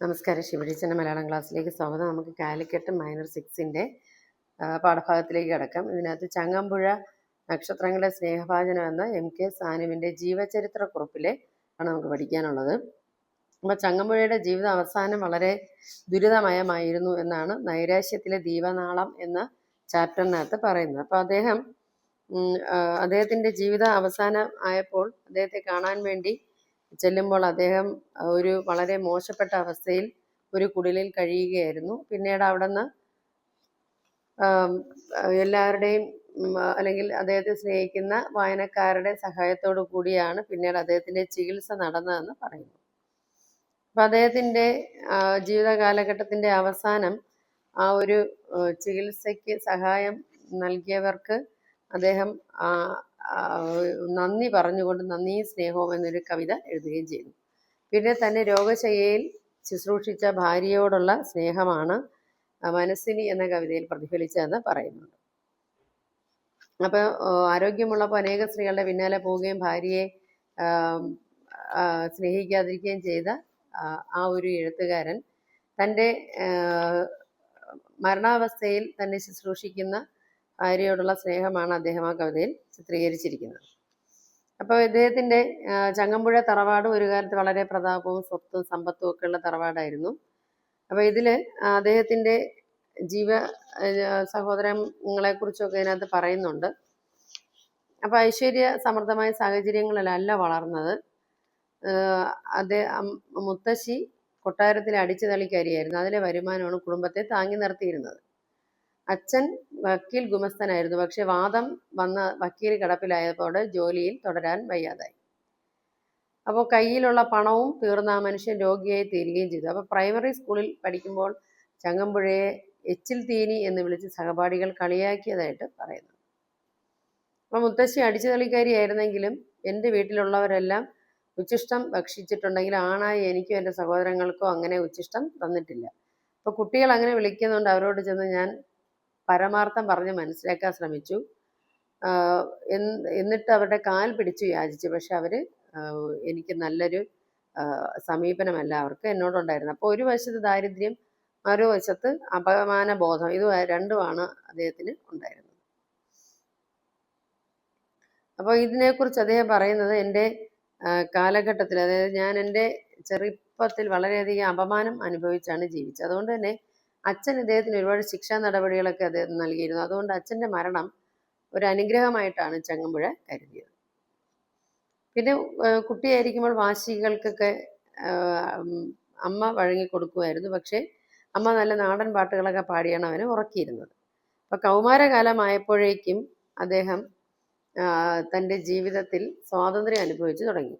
നമസ്കാരം. ശിവടീച്ചന്റെ മലയാളം ക്ലാസ്സിലേക്ക് സ്വാഗതം. നമുക്ക് കാലിക്കറ്റ് മൈനർ സിക്സിന്റെ പാഠഭാഗത്തിലേക്ക് കിടക്കാം. ഇതിനകത്ത് ചങ്ങമ്പുഴ നക്ഷത്രങ്ങളുടെ സ്നേഹഭാചനം എന്ന എം കെ സാനുവിന്റെ ജീവചരിത്ര കുറിപ്പിലെ ആണ് നമുക്ക് പഠിക്കാനുള്ളത്. അപ്പോൾ ചങ്ങമ്പുഴയുടെ ജീവിത അവസാനം വളരെ ദുരിതമയമായിരുന്നു എന്നാണ് നൈരാശ്യത്തിലെ ദീപനാളം എന്ന ചാപ്റ്ററിനകത്ത് പറയുന്നത്. അപ്പോൾ അദ്ദേഹം അദ്ദേഹത്തിന്റെ ജീവിത അവസാനം ആയപ്പോൾ അദ്ദേഹത്തെ കാണാൻ വേണ്ടി ചെല്ലുമ്പോൾ അദ്ദേഹം ഒരു വളരെ മോശപ്പെട്ട അവസ്ഥയിൽ ഒരു കുടിലിൽ കഴിയുകയായിരുന്നു. പിന്നീട് അവിടുന്ന് എല്ലാവരുടെയും അല്ലെങ്കിൽ അദ്ദേഹത്തെ സ്നേഹിക്കുന്ന വായനക്കാരുടെ സഹായത്തോടു കൂടിയാണ് പിന്നീട് അദ്ദേഹത്തിന്റെ ചികിത്സ നടന്നതെന്ന് പറയുന്നു. അപ്പം അദ്ദേഹത്തിന്റെ ജീവിതകാലഘട്ടത്തിന്റെ ജീവിത കാലഘട്ടത്തിന്റെ അവസാനം ആ ഒരു ചികിത്സയ്ക്ക് സഹായം നൽകിയവർക്ക് അദ്ദേഹം നന്ദി പറഞ്ഞുകൊണ്ട് നന്ദിയും സ്നേഹവും എന്നൊരു കവിത എഴുതുകയും ചെയ്തു പിന്നെ തന്നെ രോഗശയ്യയിൽ ശുശ്രൂഷിച്ച ഭാര്യയോടുള്ള സ്നേഹമാണ് മനസ്സിനി എന്ന കവിതയിൽ പ്രതിഫലിച്ചതെന്ന് പറയുന്നുണ്ട്. അപ്പോൾ ആരോഗ്യമുള്ളപ്പോൾ അനേക സ്ത്രീകളുടെ പിന്നാലെ പോവുകയും ഭാര്യയെ സ്നേഹിക്കാതിരിക്കുകയും ചെയ്ത ആ, ഒരു എഴുത്തുകാരൻ തന്റെ മരണാവസ്ഥയിൽ തന്നെ ശുശ്രൂഷിക്കുന്ന ഭാര്യയോടുള്ള സ്നേഹമാണ് അദ്ദേഹം ആ കവിതയിൽ ചിത്രീകരിച്ചിരിക്കുന്നത്. അപ്പോൾ ഇദ്ദേഹത്തിന്റെ ചങ്ങമ്പുഴ തറവാട് ഒരു കാലത്ത് വളരെ പ്രതാപവും സ്വത്തും സമ്പത്തും ഒക്കെ ഉള്ള തറവാടായിരുന്നു. അപ്പോൾ ഇതിൽ അദ്ദേഹത്തിന്റെ ജീവ സഹോദരങ്ങളെ സഹോദരങ്ങളെക്കുറിച്ചൊക്കെ ഇതിനകത്ത് പറയുന്നുണ്ട്. അപ്പോൾ ഐശ്വര്യ സമൃദ്ധമായ സാഹചര്യങ്ങളിലല്ല വളർന്നത്. അദ്ദേഹം മുത്തശ്ശി കൊട്ടാരത്തിലെ അടിച്ചു തളിക്കരിയായിരുന്നു അതിലെ വരുമാനമാണ് കുടുംബത്തെ താങ്ങി നിർത്തിയിരുന്നത്. അച്ഛൻ വക്കീൽ ഗുമസ്തനായിരുന്നു. പക്ഷെ വാദം വന്ന വക്കീൽ കിടപ്പിലായതോടെ ജോലിയിൽ തുടരാൻ വയ്യാതായി. അപ്പോൾ കയ്യിലുള്ള പണവും തീർന്ന ആ മനുഷ്യൻ രോഗിയായി തീരുകയും ചെയ്തു. അപ്പോൾ പ്രൈമറി സ്കൂളിൽ പഠിക്കുമ്പോൾ ചങ്ങമ്പുഴയെ എച്ചിൽ തീനി എന്ന് വിളിച്ച് സഹപാഠികൾ കളിയാക്കിയതായിട്ട് പറയുന്നു. അപ്പം മുത്തശ്ശി അടിച്ചു തളിക്കാരിയായിരുന്നെങ്കിലും എന്റെ വീട്ടിലുള്ളവരെല്ലാം ഉച്ചിഷ്ടം ഭക്ഷിച്ചിട്ടുണ്ടെങ്കിൽ ആണായി എനിക്കും എന്റെ സഹോദരങ്ങൾക്കോ അങ്ങനെ ഉച്ചിഷ്ടം തന്നിട്ടില്ല. അപ്പോൾ കുട്ടികൾ അങ്ങനെ വിളിക്കുന്നുണ്ട് അവരോട് ചെന്ന് ഞാൻ പരമാർത്ഥം പറഞ്ഞ് മനസ്സിലാക്കാൻ ശ്രമിച്ചു. എന്നിട്ട് അവരുടെ കാൽ പിടിച്ചു യാചിച്ചു. പക്ഷെ അവർ എനിക്ക് നല്ലൊരു സമീപനമല്ല അവർക്ക് എന്നോടുണ്ടായിരുന്നു. അപ്പോൾ ഒരു വശത്ത് ദാരിദ്ര്യം മറുവശത്ത് അപമാന ബോധം ഇത് രണ്ടുമാണ് അദ്ദേഹത്തിന് ഉണ്ടായിരുന്നത്. അപ്പോൾ ഇതിനെക്കുറിച്ച് അദ്ദേഹം പറയുന്നത് എന്റെ കാലഘട്ടത്തിൽ അതായത് ഞാൻ എന്റെ ചെറുപ്പത്തിൽ വളരെയധികം അപമാനം അനുഭവിച്ചാണ് ജീവിച്ചത്. അതുകൊണ്ട് തന്നെ അച്ഛൻ ഇദ്ദേഹത്തിന് ഒരുപാട് ശിക്ഷാ നടപടികളൊക്കെ അദ്ദേഹം നൽകിയിരുന്നു. അതുകൊണ്ട് അച്ഛന്റെ മരണം ഒരു അനുഗ്രഹമായിട്ടാണ് ചങ്ങമ്പുഴ കരുതിയത്. പിന്നെ കുട്ടിയായിരിക്കുമ്പോൾ വാശികൾക്കൊക്കെ അമ്മ വഴങ്ങി കൊടുക്കുമായിരുന്നു. പക്ഷേ അമ്മ നല്ല നാടൻ പാട്ടുകളൊക്കെ പാടിയാണ് അവനെ ഉറക്കിയിരുന്നത്. അപ്പം കൗമാരകാലമായപ്പോഴേക്കും അദ്ദേഹം തന്റെ ജീവിതത്തിൽ സ്വാതന്ത്ര്യം അനുഭവിച്ചു തുടങ്ങി.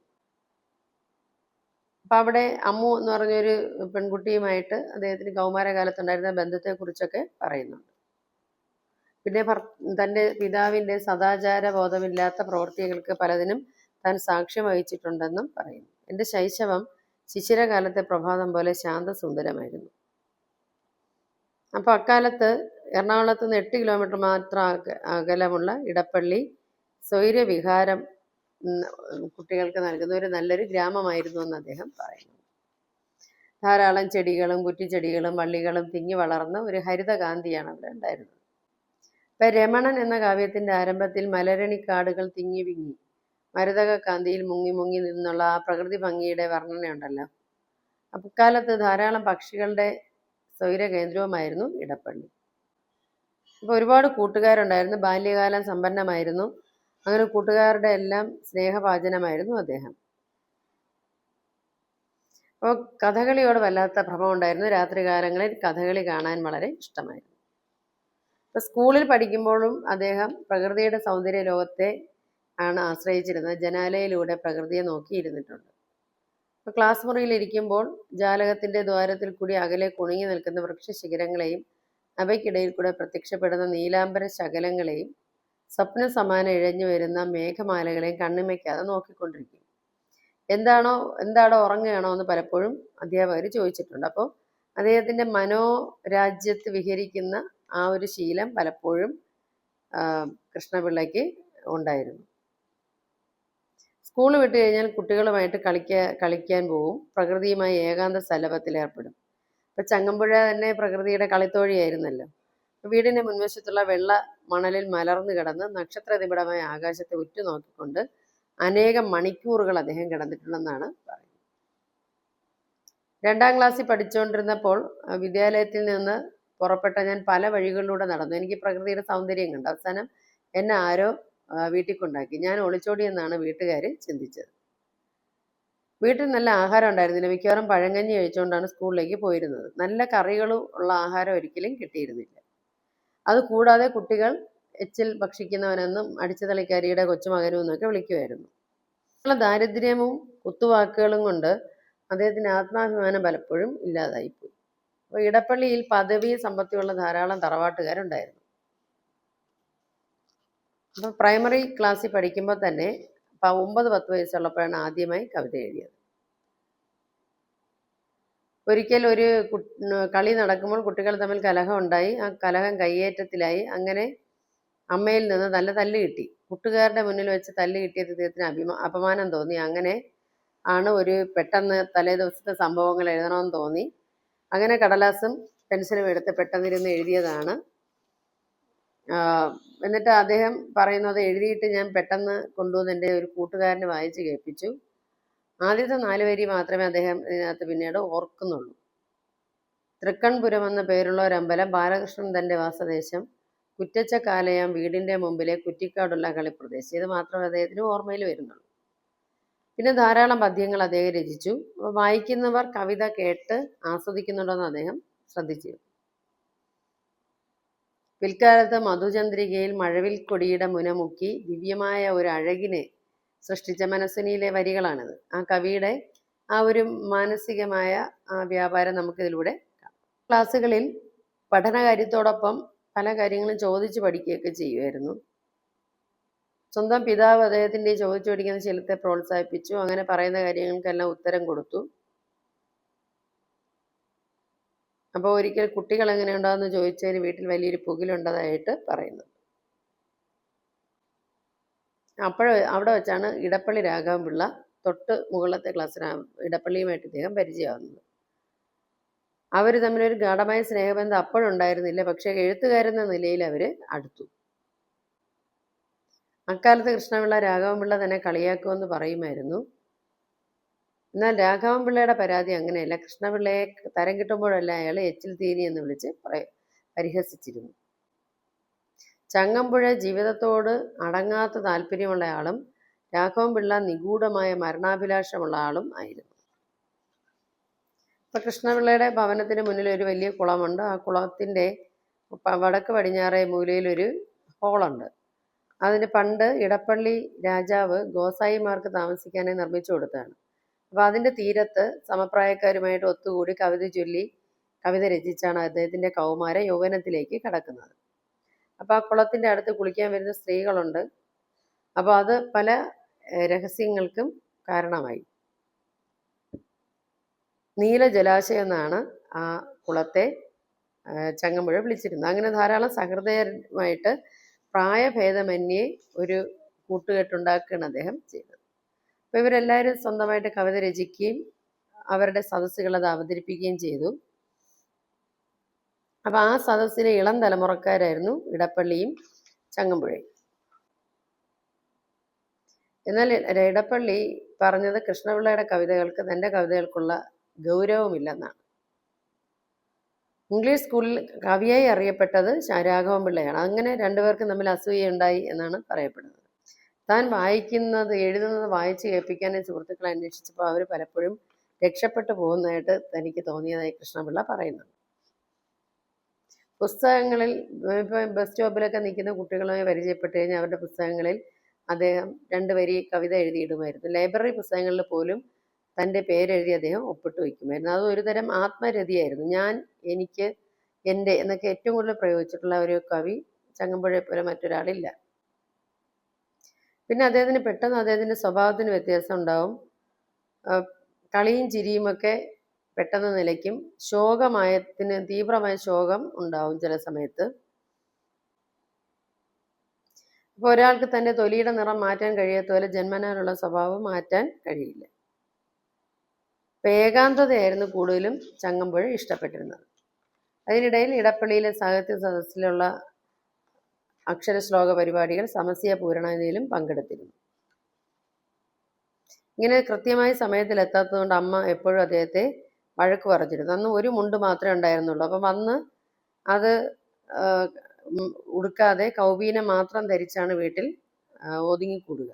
അപ്പം അവിടെ അമ്മു എന്ന് പറഞ്ഞൊരു പെൺകുട്ടിയുമായിട്ട് അദ്ദേഹത്തിന് കൗമാരകാലത്തുണ്ടായിരുന്ന ബന്ധത്തെക്കുറിച്ചൊക്കെ പറയുന്നുണ്ട്. പിന്നെ ഭർ തന്റെ പിതാവിന്റെ സദാചാര ബോധമില്ലാത്ത പ്രവൃത്തികൾക്ക് പലതിനും താൻ സാക്ഷ്യം വഹിച്ചിട്ടുണ്ടെന്നും പറയുന്നു. എന്റെ ശൈശവം ശിശിരകാലത്തെ പ്രഭാതം പോലെ ശാന്തസുന്ദരമായിരുന്നു. അപ്പോൾ അക്കാലത്ത് എറണാകുളത്ത് നിന്ന് എട്ട് കിലോമീറ്റർ മാത്രം അക- അകലമുള്ള ഇടപ്പള്ളി സ്വൈര്യവിഹാരം കുട്ടികൾക്ക് നൽകുന്ന ഒരു നല്ലൊരു ഗ്രാമമായിരുന്നു എന്ന് അദ്ദേഹം പറയുന്നു. ധാരാളം ചെടികളും കുറ്റിച്ചെടികളും വള്ളികളും തിങ്ങി വളർന്ന ഒരു ഹരിതകാന്തിയാണ് അവിടെ ഉണ്ടായിരുന്നത്. ഇപ്പം രമണൻ എന്ന കാവ്യത്തിന്റെ ആരംഭത്തിൽ മലരണിക്കാടുകൾ തിങ്ങി വിങ്ങി. മരുതക കാന്തിയിൽ മുങ്ങി മുങ്ങി നിന്നുള്ള ആ പ്രകൃതി ഭംഗിയുടെ വർണനയുണ്ടല്ലോ. അക്കാലത്ത് ധാരാളം പക്ഷികളുടെ സ്വൈര കേന്ദ്രവുമായിരുന്നു ഇടപ്പള്ളി. അപ്പോൾ ഒരുപാട് കൂട്ടുകാരുണ്ടായിരുന്നു. ബാല്യകാലം സമ്പന്നമായിരുന്നു. അങ്ങനെ കൂട്ടുകാരുടെ എല്ലാം സ്നേഹഭാചനമായിരുന്നു അദ്ദേഹം. അപ്പോൾ കഥകളിയോട് വല്ലാത്ത ഭ്രമമുണ്ടായിരുന്നു. രാത്രികാലങ്ങളിൽ കഥകളി കാണാൻ വളരെ ഇഷ്ടമായിരുന്നു. അപ്പോൾ സ്കൂളിൽ പഠിക്കുമ്പോഴും അദ്ദേഹം പ്രകൃതിയുടെ സൗന്ദര്യ ലോകത്തെ ആണ് ആശ്രയിച്ചിരുന്നത്. ജനാലയിലൂടെ പ്രകൃതിയെ നോക്കിയിരുന്നിട്ടുണ്ട്. അപ്പോൾ ക്ലാസ് മുറിയിൽ ഇരിക്കുമ്പോൾ ജാലകത്തിന്റെ ദ്വാരത്തിൽ കൂടി അകലെ കുണുങ്ങി നിൽക്കുന്ന വൃക്ഷശിഖരങ്ങളെയും അവയ്ക്കിടയിൽ കൂടെ പ്രത്യക്ഷപ്പെടുന്ന നീലാംബര ശകലങ്ങളെയും സ്വപ്ന സമാനം ഇഴഞ്ഞു വരുന്ന മേഘമാലകളെയും കണ്ണിമയ്ക്കാതെ നോക്കിക്കൊണ്ടിരിക്കും. എന്താണോ എന്താണോ ഉറങ്ങുകയാണോ എന്ന് പലപ്പോഴും അധ്യാപകർ ചോദിച്ചിട്ടുണ്ട്. അപ്പോൾ അദ്ദേഹത്തിന്റെ മനോരാജ്യത്ത് വിഹരിക്കുന്ന ആ ഒരു ശീലം പലപ്പോഴും കൃഷ്ണപിള്ളയ്ക്ക് ഉണ്ടായിരുന്നു. സ്കൂൾ വിട്ട് കഴിഞ്ഞാൽ കുട്ടികളുമായിട്ട് കളിക്കാൻ കളിക്കാൻ പോവും. പ്രകൃതിയുമായി ഏകാന്ത സലഭത്തിൽ ഏർപ്പെടും ഇപ്പൊ ചങ്ങമ്പുഴ തന്നെ പ്രകൃതിയുടെ കളിത്തോഴിയായിരുന്നല്ലോ. വീടിന്റെ മുൻവശത്തുള്ള വെള്ള മണലിൽ മലർന്നു കിടന്ന് നക്ഷത്ര നക്ഷത്രനിബിഡമായ ആകാശത്തെ ഉറ്റുനോക്കിക്കൊണ്ട് അനേകം മണിക്കൂറുകൾ അദ്ദേഹം കിടന്നിട്ടുണ്ടെന്നാണ് പറയുന്നത്. രണ്ടാം ക്ലാസ്സിൽ പഠിച്ചുകൊണ്ടിരുന്നപ്പോൾ വിദ്യാലയത്തിൽ നിന്ന് പുറപ്പെട്ട ഞാൻ പല വഴികളിലൂടെ നടന്നു. എനിക്ക് പ്രകൃതിയുടെ സൗന്ദര്യം കണ്ടു അവസാനം എന്നെ ആരോ വീട്ടിൽ കൊണ്ടാക്കി ഞാൻ ഒളിച്ചോടി എന്നാണ് വീട്ടുകാർ ചിന്തിച്ചത്. വീട്ടിൽ നല്ല ആഹാരം ഉണ്ടായിരുന്നില്ല. മിക്കവാറും പഴങ്കഞ്ഞി കഴിച്ചുകൊണ്ടാണ് സ്കൂളിലേക്ക് പോയിരുന്നത്. നല്ല കറികളും ഉള്ള ആഹാരം ഒരിക്കലും കിട്ടിയിരുന്നില്ല. അത് കൂടാതെ കുട്ടികൾ എച്ചിൽ ഭക്ഷിക്കുന്നവനെന്നും അടിച്ചുതളിക്കാരിയുടെ കൊച്ചുമകനും എന്നൊക്കെ വിളിക്കുമായിരുന്നു ദാരിദ്ര്യവും കുത്തുവാക്കുകളും കൊണ്ട് അദ്ദേഹത്തിന്റെ ആത്മാഭിമാനം പലപ്പോഴും ഇല്ലാതായിപ്പോയി. അപ്പോൾ ഇടപ്പള്ളിയിൽ പദവി സമ്പത്തിയുള്ള ധാരാളം തറവാട്ടുകാരുണ്ടായിരുന്നു. അപ്പോൾ പ്രൈമറി ക്ലാസ്സിൽ പഠിക്കുമ്പോൾ തന്നെ ഒമ്പത് പത്ത് വയസ്സുള്ളപ്പോഴാണ് ആദ്യമായി കവിത എഴുതിയത്. ഒരിക്കൽ ഒരു കളി നടക്കുമ്പോൾ കുട്ടികൾ തമ്മിൽ കലഹം ഉണ്ടായി. ആ കലഹം കയ്യേറ്റത്തിലായി. അങ്ങനെ അമ്മയിൽ നിന്ന് നല്ല തല്ല് കിട്ടി. കൂട്ടുകാരുടെ മുന്നിൽ വെച്ച് തല്ല് കിട്ടിയത് ഇദ്ദേഹത്തിന് അഭിമാ അപമാനം തോന്നി. അങ്ങനെ ആണ് ഒരു പെട്ടെന്ന് തലേ ദിവസത്തെ സംഭവങ്ങൾ എഴുതണമെന്ന് തോന്നി. അങ്ങനെ കടലാസും പെൻസിലും എടുത്ത് പെട്ടെന്നിരുന്ന് എഴുതിയതാണ്. എന്നിട്ട് അദ്ദേഹം പറയുന്നത് എഴുതിയിട്ട് ഞാൻ പെട്ടെന്ന് കൊണ്ടുവന്ന് എന്റെ ഒരു കൂട്ടുകാരന് വായിച്ച് കേൾപ്പിച്ചു. ആദ്യത്തെ നാല് വരി മാത്രമേ അദ്ദേഹം ഇതിനകത്ത് പിന്നീട് ഓർക്കുന്നുള്ളൂ. തൃക്കൺപുരം എന്ന പേരുള്ള ഒരമ്പലം ബാലകൃഷ്ണൻ തന്റെ വാസദേശം കുറ്റച്ചക്കാലയം വീടിന്റെ മുമ്പിലെ കുറ്റിക്കാടുള്ള കളിപ്രദേശം. ഇത് മാത്രമേ അദ്ദേഹത്തിന് ഓർമ്മയിൽ വരുന്നുള്ളൂ. പിന്നെ ധാരാളം പദ്യങ്ങൾ അദ്ദേഹം രചിച്ചു. വായിക്കുന്നവർ കവിത കേട്ട് ആസ്വദിക്കുന്നുണ്ടെന്ന് അദ്ദേഹം ശ്രദ്ധിച്ചു പിൽക്കാലത്ത് മധുചന്ദ്രികയിൽ മഴവിൽ കൊടിയുടെ മുനമുക്കി ദിവ്യമായ ഒരു അഴകിനെ സൃഷ്ടിച്ച മനസ്സിനിയിലെ വരികളാണിത്. ആ കവിയുടെ ആ ഒരു മാനസികമായ ആ വ്യാപാരം നമുക്കിതിലൂടെ ക്ലാസ്സുകളിൽ പഠനകാര്യത്തോടൊപ്പം പല കാര്യങ്ങളും ചോദിച്ചു പഠിക്കുകയൊക്കെ ചെയ്യുമായിരുന്നു. സ്വന്തം പിതാവ് അദ്ദേഹത്തിന്റെ ചോദിച്ചു പഠിക്കുന്ന ശീലത്തെ പ്രോത്സാഹിപ്പിച്ചു അങ്ങനെ പറയുന്ന കാര്യങ്ങൾക്കെല്ലാം ഉത്തരം കൊടുത്തു. അപ്പോൾ ഒരിക്കൽ കുട്ടികൾ എങ്ങനെയുണ്ടാന്ന് ചോദിച്ചതിന് വീട്ടിൽ വലിയൊരു പുകിലുണ്ടതായിട്ട് പറയുന്നു. അപ്പോൾ അവിടെ വെച്ചാണ് ഇടപ്പള്ളി രാഘവൻപിള്ള തൊട്ട് മുകളിലത്തെ ക്ലാസ് ഇടപ്പള്ളിയുമായിട്ട് ഇദ്ദേഹം പരിചയമാകുന്നത് അവർ തമ്മിലൊരു ഗാഠമായ സ്നേഹബന്ധം അപ്പോഴുണ്ടായിരുന്നില്ല. പക്ഷേ എഴുത്തുകാരെന്ന നിലയിൽ അവർ അടുത്തു. അക്കാലത്ത് കൃഷ്ണപിള്ള രാഘവൻപിള്ള തന്നെ കളിയാക്കുമെന്ന് പറയുമായിരുന്നു. എന്നാൽ രാഘവൻപിള്ളയുടെ പരാതി അങ്ങനെയല്ല. കൃഷ്ണപിള്ളയെ തരം കിട്ടുമ്പോഴല്ല അയാൾ എച്ചിൽ തീനി എന്ന് വിളിച്ച് പരിഹസിച്ചിരുന്നു. ചങ്ങമ്പുഴ ജീവിതത്തോട് അടങ്ങാത്ത താല്പര്യമുള്ള ആളും രാഘവൻപിള്ള നിഗൂഢമായ മരണാഭിലാഷമുള്ള ആളും ആയിരുന്നു. ഇപ്പൊ കൃഷ്ണപിള്ളയുടെ ഭവനത്തിന് മുന്നിൽ ഒരു വലിയ കുളമുണ്ട്. ആ കുളത്തിന്റെ പ- വടക്ക് പടിഞ്ഞാറേ മൂലയിലൊരു ഹോളുണ്ട്. അതിന് പണ്ട് ഇടപ്പള്ളി രാജാവ് ഗോസായിമാർക്ക് താമസിക്കാനായി നിർമ്മിച്ചു കൊടുത്തതാണ്. അപ്പൊ അതിന്റെ തീരത്ത് സമപ്രായക്കാരുമായിട്ട് ഒത്തുകൂടി കവിത ചൊല്ലി കവിത രചിച്ചാണ് അദ്ദേഹത്തിന്റെ കൗമാര യൗവനത്തിലേക്ക് കടക്കുന്നത്. അപ്പൊ ആ കുളത്തിന്റെ അടുത്ത് കുളിക്കാൻ വരുന്ന സ്ത്രീകളുണ്ട്. അപ്പോൾ അത് പല രഹസ്യങ്ങൾക്കും കാരണമായി. നീല ജലാശയം എന്നാണ് ആ കുളത്തെ ചങ്ങമ്പുഴ വിളിച്ചിരുന്നത്. അങ്ങനെ ധാരാളം സഹൃദയമായിട്ട് പ്രായഭേദമന്യേ ഒരു കൂട്ടുകെട്ടുണ്ടാക്കുകയാണ് അദ്ദേഹം ചെയ്തത്. അപ്പോൾ ഇവരെല്ലാവരും സ്വന്തമായിട്ട് കവിത രചിക്കുകയും അവരുടെ സദസ്സുകൾ അത് അവതരിപ്പിക്കുകയും ചെയ്തു. അപ്പോൾ ആ സദസ്സിലെ ഇളം തലമുറക്കാരായിരുന്നു ഇടപ്പള്ളിയും ചങ്ങമ്പുഴയും. എന്നാൽ ഇടപ്പള്ളി പറഞ്ഞത് കൃഷ്ണപിള്ളയുടെ കവിതകൾക്ക് തന്റെ കവിതകൾക്കുള്ള ഗൗരവമില്ലെന്നാണ്. ഇംഗ്ലീഷ് സ്കൂളിൽ കവിയായി അറിയപ്പെട്ടത് രാഘവൻ പിള്ളയാണ്. അങ്ങനെ രണ്ടുപേർക്കും തമ്മിൽ അസൂയയുണ്ടായി എന്നാണ് പറയപ്പെടുന്നത്. താൻ വായിക്കുന്നത് എഴുതുന്നത് വായിച്ച് കേൾപ്പിക്കാനും സുഹൃത്തുക്കളെ അന്വേഷിച്ചപ്പോൾ അവർ പലപ്പോഴും രക്ഷപ്പെട്ടു പോകുന്നതായിട്ട് തനിക്ക് തോന്നിയതായി കൃഷ്ണപിള്ള പറയുന്നുണ്ട്. പുസ്തകങ്ങളിൽ ഇപ്പം ബസ് സ്റ്റോപ്പിലൊക്കെ നിൽക്കുന്ന കുട്ടികളുമായി പരിചയപ്പെട്ട് കഴിഞ്ഞാൽ അവരുടെ പുസ്തകങ്ങളിൽ അദ്ദേഹം രണ്ട് വരി കവിത എഴുതിയിടുമായിരുന്നു. ലൈബ്രറി പുസ്തകങ്ങളിൽ പോലും തന്റെ പേരെഴുതി അദ്ദേഹം ഒപ്പിട്ട് വയ്ക്കുമായിരുന്നു. അത് ഒരുതരം ആത്മരതിയായിരുന്നു. ഞാൻ എനിക്ക് എന്റെ എന്നൊക്കെ ഏറ്റവും കൂടുതൽ പ്രയോഗിച്ചിട്ടുള്ള ഒരു കവി ചങ്ങമ്പുഴയെ പോലെ മറ്റൊരാളില്ല. പിന്നെ അദ്ദേഹത്തിന് പെട്ടെന്ന് അദ്ദേഹത്തിന്റെ സ്വഭാവത്തിന് വ്യത്യാസം ഉണ്ടാവും. കളിയും ചിരിയും ഒക്കെ പെട്ടെന്ന് നിലയ്ക്കും ശോകമയത്തിന് തീവ്രമായ ശോകം ഉണ്ടാവും ചില സമയത്ത്. അപ്പോൾ ഒരാൾക്ക് തന്റെ തൊലിയുടെ നിറം മാറ്റാൻ കഴിയാത്ത പോലെ ജന്മനാലുള്ള സ്വഭാവം മാറ്റാൻ കഴിയില്ല. ഏകാന്തതയായിരുന്നു കൂടുതലും ചങ്ങമ്പുഴ ഇഷ്ടപ്പെട്ടിരുന്നത്. അതിനിടയിൽ ഇടപ്പള്ളിയിലെ സാഹിത്യ സദസ്സിലുള്ള അക്ഷരശ്ലോക പരിപാടികൾ സമസ്യ പൂരണയിലും പങ്കെടുത്തിരുന്നു. ഇങ്ങനെ കൃത്യമായ സമയത്തിൽ എത്താത്തതുകൊണ്ട് അമ്മ എപ്പോഴും അദ്ദേഹത്തെ വഴക്ക് പറഞ്ഞിരുന്നു. അന്ന് ഒരു മുണ്ട് മാത്രമേ ഉണ്ടായിരുന്നുള്ളൂ. അപ്പം വന്ന് അത് ഉടുക്കാതെ കൗബീനം മാത്രം ധരിച്ചാണ് വീട്ടിൽ ഒതുങ്ങിക്കൂടുക.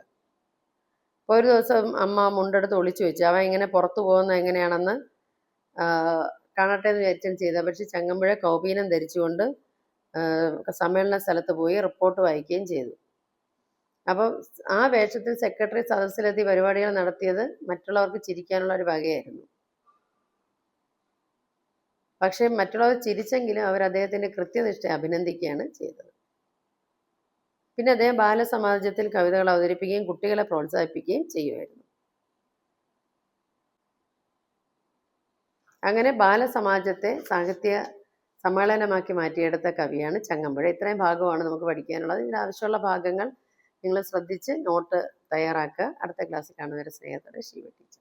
അപ്പോൾ ഒരു ദിവസം അമ്മ മുണ്ടെടുത്ത് ഒളിച്ചു വെച്ചു. അവൻ ഇങ്ങനെ പുറത്തു പോകുന്ന എങ്ങനെയാണെന്ന് കാണട്ടെ എന്ന് വിചാരിച്ചാൽ ചെയ്ത പക്ഷെ ചങ്ങമ്പുഴ കൗബീനം ധരിച്ചുകൊണ്ട് സമ്മേളന സ്ഥലത്ത് പോയി റിപ്പോർട്ട് വായിക്കുകയും ചെയ്തു. അപ്പം ആ വേഷത്തിൽ സെക്രട്ടറി സദസ്സിലെത്തി പരിപാടികൾ നടത്തിയത് മറ്റുള്ളവർക്ക് ചിരിക്കാനുള്ള ഒരു വകയായിരുന്നു. പക്ഷേ മറ്റുള്ളവർ ചിരിച്ചെങ്കിലും അവർ അദ്ദേഹത്തിന്റെ കൃത്യനിഷ്ഠ അഭിനന്ദിക്കുകയാണ് ചെയ്തത്. പിന്നെ അദ്ദേഹം ബാലസമാജത്തിൽ കവിതകൾ അവതരിപ്പിക്കുകയും കുട്ടികളെ പ്രോത്സാഹിപ്പിക്കുകയും ചെയ്യുമായിരുന്നു. അങ്ങനെ ബാലസമാജത്തെ സാഹിത്യ സമ്മേളനമാക്കി മാറ്റിയെടുത്ത കവിയാണ് ചങ്ങമ്പുഴ. ഇത്രയും ഭാഗമാണ് നമുക്ക് പഠിക്കാനുള്ളത്. ഇതിന് ആവശ്യമുള്ള ഭാഗങ്ങൾ നിങ്ങൾ ശ്രദ്ധിച്ച് നോട്ട് തയ്യാറാക്കുക. അടുത്ത ക്ലാസ്സിൽ കാണുന്നവരെ സ്നേഹത്തോടെ ശിവ ടീച്ചർ.